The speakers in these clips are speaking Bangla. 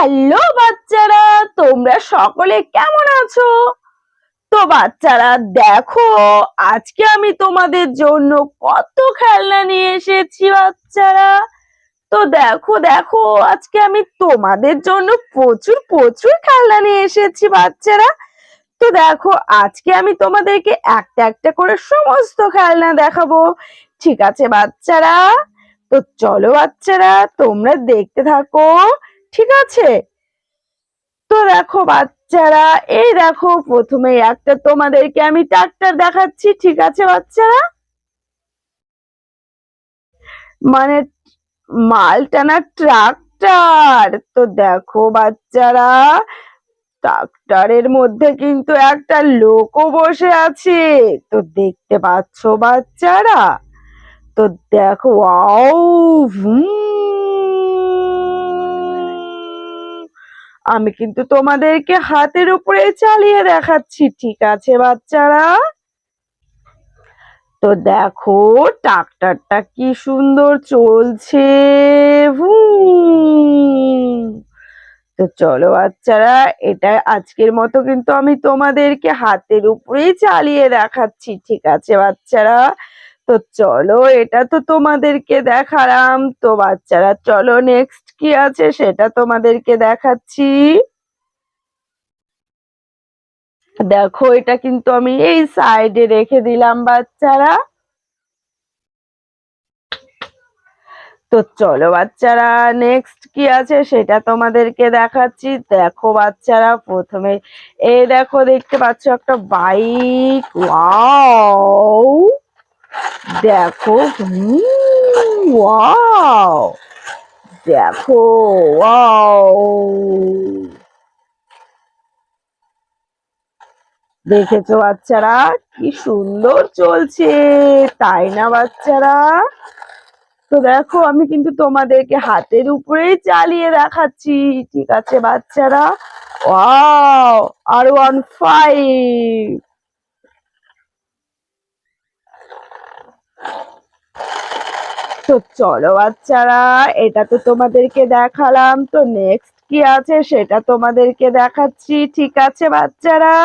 হ্যালো বাচ্চারা, তোমরা সকলে কেমন আছো? তো বাচ্চারা, দেখো, আজকে আমি তোমাদের জন্য কত খেলনা নিয়ে এসেছি বাচ্চারা। তো দেখো দেখো, আজকে আমি তোমাদের জন্য প্রচুর প্রচুর খেলনা নিয়ে এসেছি বাচ্চারা। তো দেখো, আজকে আমি তোমাদেরকে একটা একটা করে সমস্ত খেলনা দেখাবো। ঠিক আছে বাচ্চারা? তো চলো বাচ্চারা, তোমরা দেখতে থাকো। ঠিক আছে? তো দেখো বাচ্চারা, এই দেখো প্রথমে একটা তোমাদেরকে আমি ট্রাক্টর দেখাচ্ছি, ঠিক আছে বাচ্চারা? মানে মাল টানা ট্রাক্টর। তো দেখো বাচ্চারা, ট্রাক্টরের মধ্যে কিন্তু একটা লোকও বসে আছে। তো দেখতে পাচ্ছ বাচ্চারা? তো দেখো, ওয়াও আমি কিন্তু তোমাদেরকে হাতের উপরে চালিয়ে দেখাচ্ছি, ঠিক আছে বাচ্চারা? তো দেখো, ট্রাক্টরটা কি সুন্দর চলছে। তো চলো বাচ্চারা, এটা আজকের মতো কিন্তু আমি তোমাদেরকে হাতের উপরেই চালিয়ে দেখাচ্ছি, ঠিক আছে বাচ্চারা? তো চলো, এটা তো তোমাদেরকে দেখালাম। তো বাচ্চারা, চলো নেক্সট কি আছে সেটা তোমাদেরকে দেখাচ্ছি। দেখো, এটা কিন্তু আমি এই সাইডে রেখে দিলাম বাচ্চারা। তো চলো বাচ্চারা নেক্সট কি আছে সেটা তোমাদেরকে দেখাচ্ছি। দেখো বাচ্চারা, প্রথমে এই দেখো, দেখতে পাচ্ছ একটা বাইক। ওয়াও! দেখো ওয়াও! দেখো দেখেছ বাচ্চারা? কি সুন্দর চলছে। তাই না বাচ্চারা? তো দেখো, আমি কিন্তু তোমাদেরকে হাতের উপরেই চালিয়ে দেখাচ্ছি। ঠিক আছে বাচ্চারা? ওয়াও! আর ওয়ান ফাইভ তো চলো বাচ্চারা, এটা তো তোমাদেরকে দেখালাম। তো নেক্সট কি আছে সেটা তোমাদেরকে দেখাচ্ছি। ঠিক আছে বাচ্চারা?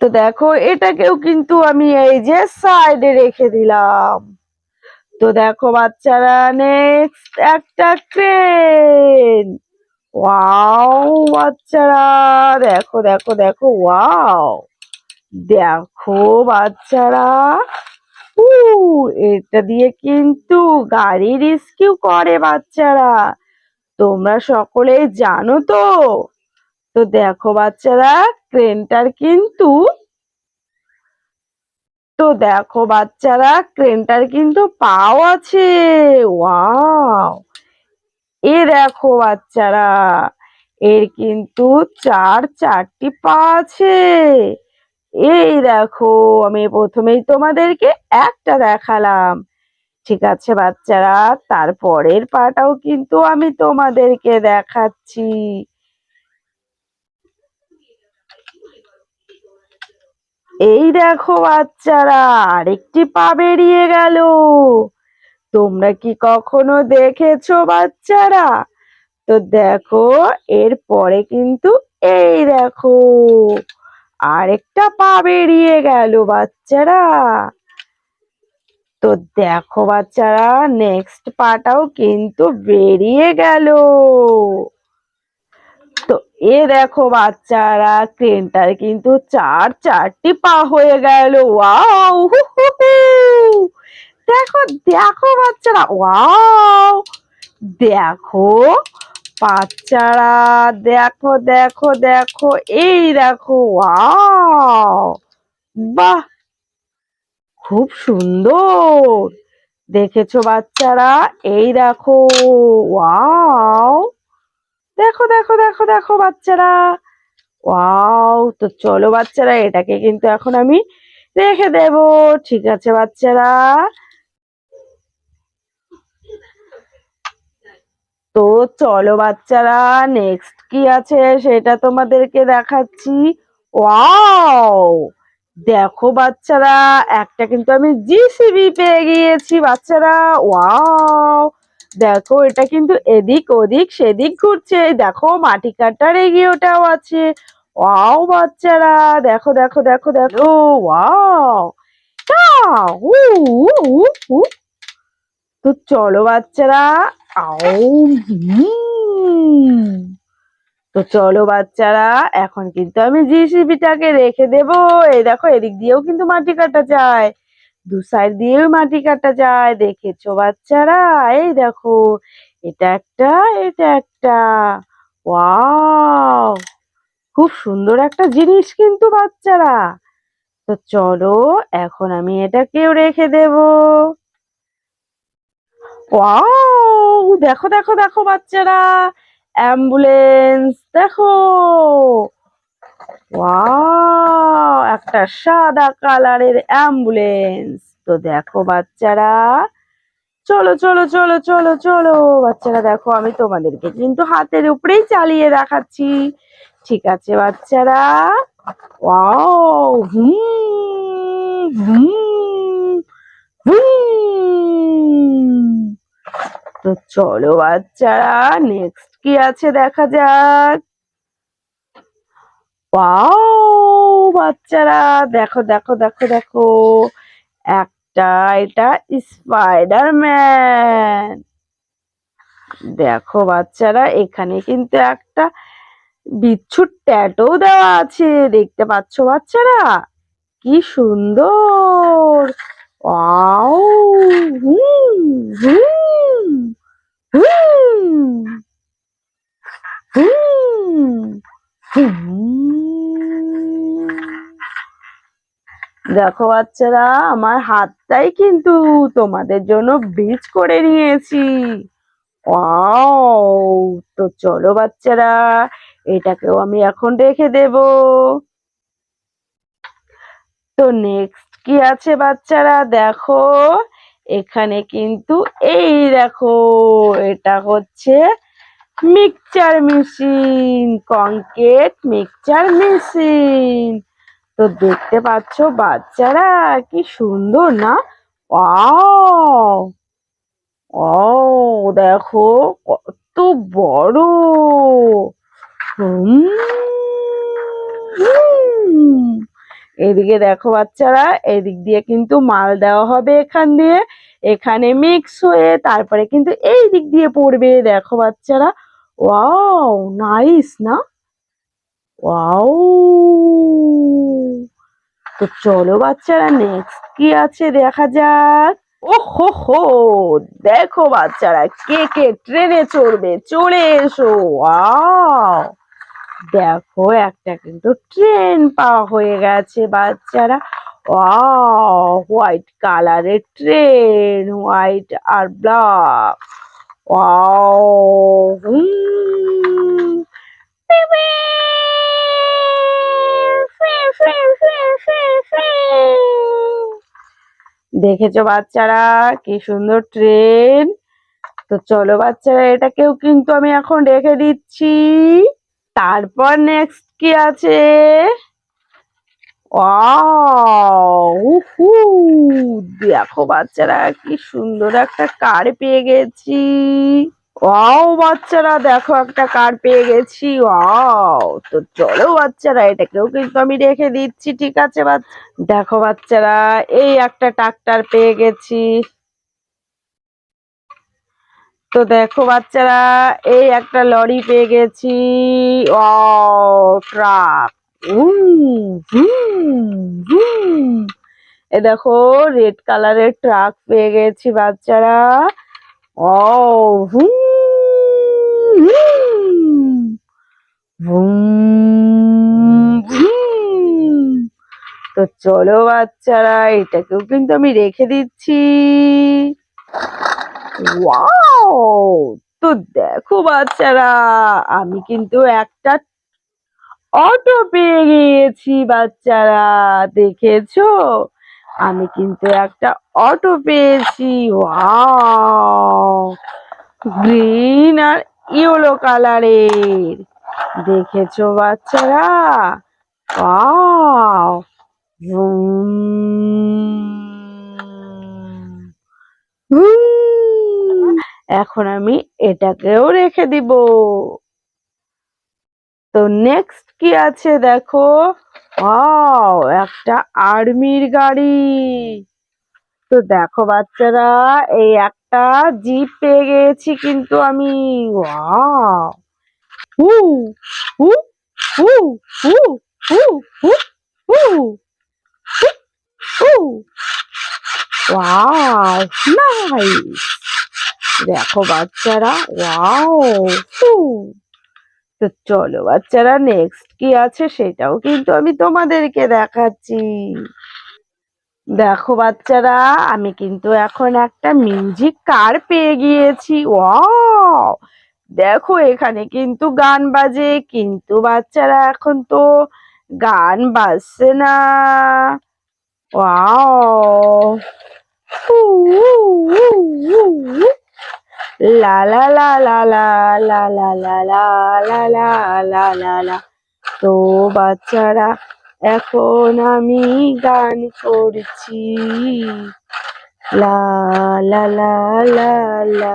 তো দেখো, এটাকেও কিন্তু আমি এই যে সাইডে রেখে দিলাম। তো দেখো বাচ্চারা নেক্সট একটা ট্রেন ওয়াও বাচ্চারা, দেখো দেখো দেখো ওয়াও দেখো বাচ্চারা এটা দিয়ে কিন্তু গাড়ি রেস্কিউ করে বাচ্চারা। তোমরা সকলেই জানো তো? তো দেখো বাচ্চারা, ক্রেনটার কিন্তু তো দেখো বাচ্চারা, ক্রেনটার কিন্তু পাও আছে। ওয়াও! এ দেখো বাচ্চারা, এর কিন্তু চার চারটি পা আছে। এই দেখো, আমি প্রথমেই তোমাদেরকে একটা দেখালাম। ঠিক আছে বাচ্চারা, তারপরের পাটাও কিন্তু আমি তোমাদেরকে দেখাচ্ছি। এই দেখো বাচ্চারা, আরেকটি পা বেরিয়ে গেল। তোমরা কি কখনো দেখেছ বাচ্চারা? তো দেখো এর পরে কিন্তু এই দেখো। আরেকটা পা বেরিয়ে গেল বাচ্চারা। তো দেখো বাচ্চারা নেক্সট পাটাও কিন্তু বেরিয়ে গেল। তো এ দেখো বাচ্চারা ক্রেনটার কিন্তু চার, চারটি পা হয়ে গেল। দেখো দেখো বাচ্চারা, ওয়াও। দেখো বাচ্চারা, দেখো দেখো দেখো, এই দেখো বাহ, খুব সুন্দর, দেখেছ বাচ্চারা, এই দেখো, ওয়াও, দেখো দেখো দেখো দেখো বাচ্চারা, ওয়াও, তো চলো বাচ্চারা, এটাকে কিন্তু এখন আমি রেখে দেব, ঠিক আছে বাচ্চারা? তো চলো বাচ্চারা নেক্সট কি আছে সেটা তোমাদেরকে দেখাচ্ছি। ওয়াও দেখো বাচ্চারা একটা কিন্তু আমি জিসিবি পেয়ে গিয়েছি বাচ্চারা। ওয়াও দেখো এটা কিন্তু এদিক ওদিক সেদিক ঘুরছে। দেখো মাটি কাটার এগিয়েটাও আছে। ওয়াও বাচ্চারা! দেখো দেখো দেখো দেখো। ওয়াও উ, উ, উ। তো চলো বাচ্চারা তো চলো বাচ্চারা, এখন কিন্তু আমি জিসিবিটাকে রেখে দেব। এই দেখো, এদিক দিয়েও কিন্তু মাটি কাটা যায়। দু সাইড দিয়েও মাটি কাটা যায়। দেখেছ বাচ্চারা? এই দেখো, এটা একটা এটা একটা। ওয়াও! খুব সুন্দর একটা জিনিস কিন্তু বাচ্চারা। তো চলো, এখন আমি এটাকেও রেখে দেব। দেখো দেখো দেখো বাচ্চারা। অ্যাম্বুলেন্স দেখো। একটা সাদা কালারের অ্যাম্বুলেন্স তো দেখো বাচ্চারা। চলো চলো চলো চলো চলো। বাচ্চারা, দেখো, আমি তোমাদেরকে কিন্তু হাতের উপরেই চালিয়ে দেখাচ্ছি। ঠিক আছে, বাচ্চারা। হুম হুম হুম। তো চলো বাচ্চারা নেক্সট কি আছে দেখা যাক? বাচ্চারা, দেখো দেখো দেখো দেখো। একটা, এটা স্পাইডারম্যান দেখো বাচ্চারা, এখানে কিন্তু একটা বিচ্ছুর ট্যাটও দেওয়া আছে। দেখতে পাচ্ছো বাচ্চারা? কি সুন্দর! হুম হুম হুম হুম। দেখো বাচ্চারা, আমার হাতটাই কিন্তু তোমাদের জন্য বীজ করে নিয়েছি। তো চলো বাচ্চারা, এটাকেও আমি এখন রেখে দেব। তো নেক্সট কি আছে বাচ্চারা? দেখো, এখানে কিন্তু এই দেখো, এটা হচ্ছে mixture machine, concrete mixture machine. তো দেখতে পাচ্ছ বাচ্চারা, কি সুন্দর না? ও দেখো, কত বড়! হুম। এদিকে দেখো বাচ্চারা, এদিক দিয়ে কিন্তু মাল দেওয়া হবে এখান দিয়ে। এখানে মিক্স হয়ে তারপরে কিন্তু এই দিক দিয়ে পড়বে, দেখো বাচ্চারা। ওয়াও নাইস না? ওয়াও। তো চলো বাচ্চারা নেক্সট কি আছে দেখা যাক। ও হো হো দেখো বাচ্চারা, কে কে ট্রেনে চড়বে, চলে এসো। ওয়াও। দেখো একটা কিন্তু ট্রেন পাওয়া হয়ে গেছে বাচ্চারা। হোয়াইট কালারের ট্রেন হোয়াইট আর ব্ল্যাক দেখেছ বাচ্চারা কি সুন্দর ট্রেন তো চলো বাচ্চারা, এটাকেও কিন্তু আমি এখন রেখে দিচ্ছি। তারপর নেক্সট কি আছে? উহু, দেখো বাচ্চারা কি সুন্দর একটা কার পেয়ে গেছি। ওয়াও বাচ্চারা, দেখো একটা কার পেয়ে গেছি। ওয়াও তো চলো বাচ্চারা, এটাকেও কিন্তু আমি রেখে দিচ্ছি, ঠিক আছে বাচ্চা? দেখো বাচ্চারা, এই একটা ট্রাক্টর পেয়ে গেছি। তো দেখো বাচ্চারা, এই একটা লরি পেয়ে গেছি। ও ট্রাক। এ দেখো, রেড কালারের ট্রাক পেয়ে গেছি বাচ্চারা। ও। তো চলো বাচ্চারা, এটাকেও কিন্তু আমি রেখে দিচ্ছি। ওয়াও তো দেখো বাচ্চারা, আমি কিন্তু একটা অটো পেয়ে গিয়েছি বাচ্চারা, দেখেছ? আমি কিন্তু একটা অটো পেয়েছি ওয়াও গ্রিন আর ইয়েলো কালারের দেখেছ বাচ্চারা? ওয়াও হুম হুম এখন আমি এটাকেও রেখে দিব। তো নেক্সট কি আছে দেখো? একটা আর্মির গাড়ি। তো দেখো বাচ্চারা, এই একটা জিপ পেয়ে গেছি কিন্তু আমি। ওয়াও হু হু হু হু হু হু হু হু দেখো বাচ্চারা, ওয়াও তো চলো বাচ্চারা নেক্সট কি আছে সেটাও কিন্তু আমি তোমাদেরকে দেখাচ্ছি। দেখো বাচ্চারা, আমি কিন্তু এখন একটা মিউজিক কার পেয়ে গিয়েছি, ওয়াও। দেখো এখানে কিন্তু গান বাজে, কিন্তু বাচ্চারা এখন তো গান বাজছে না। ওয়াও। লা লা লা লা লা লা লা লা লা লা লা লা লা লা তো বাচ্চারা এখন আমি গান করছি লা লা লা লা লা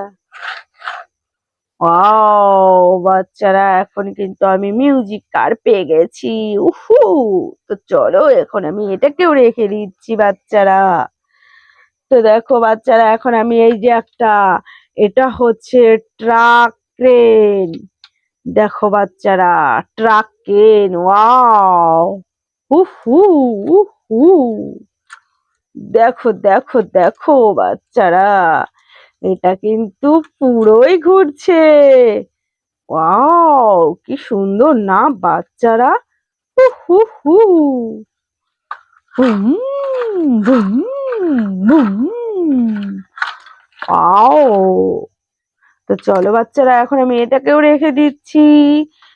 ওয়াও বাচ্চারা এখন কিন্তু আমি মিউজিক কার পেয়ে গেছি উহু তো চলো এখন আমি এটাকেও রেখে দিচ্ছি বাচ্চারা তো দেখো বাচ্চারা এখন আমি এই যে একটা এটা হচ্ছে ট্রাক ক্রেন দেখো বাচ্চারা, ট্রাক ক্রেন ওয়াও। উহু দেখো দেখো দেখো বাচ্চারা, এটা কিন্তু পুরোই ঘুরছে। ওয়াও, কি সুন্দর না বাচ্চারা? হু। Boom boom. আও তো চলো বাচ্চারা এখন আমি এটাকেও রেখে দিচ্ছি।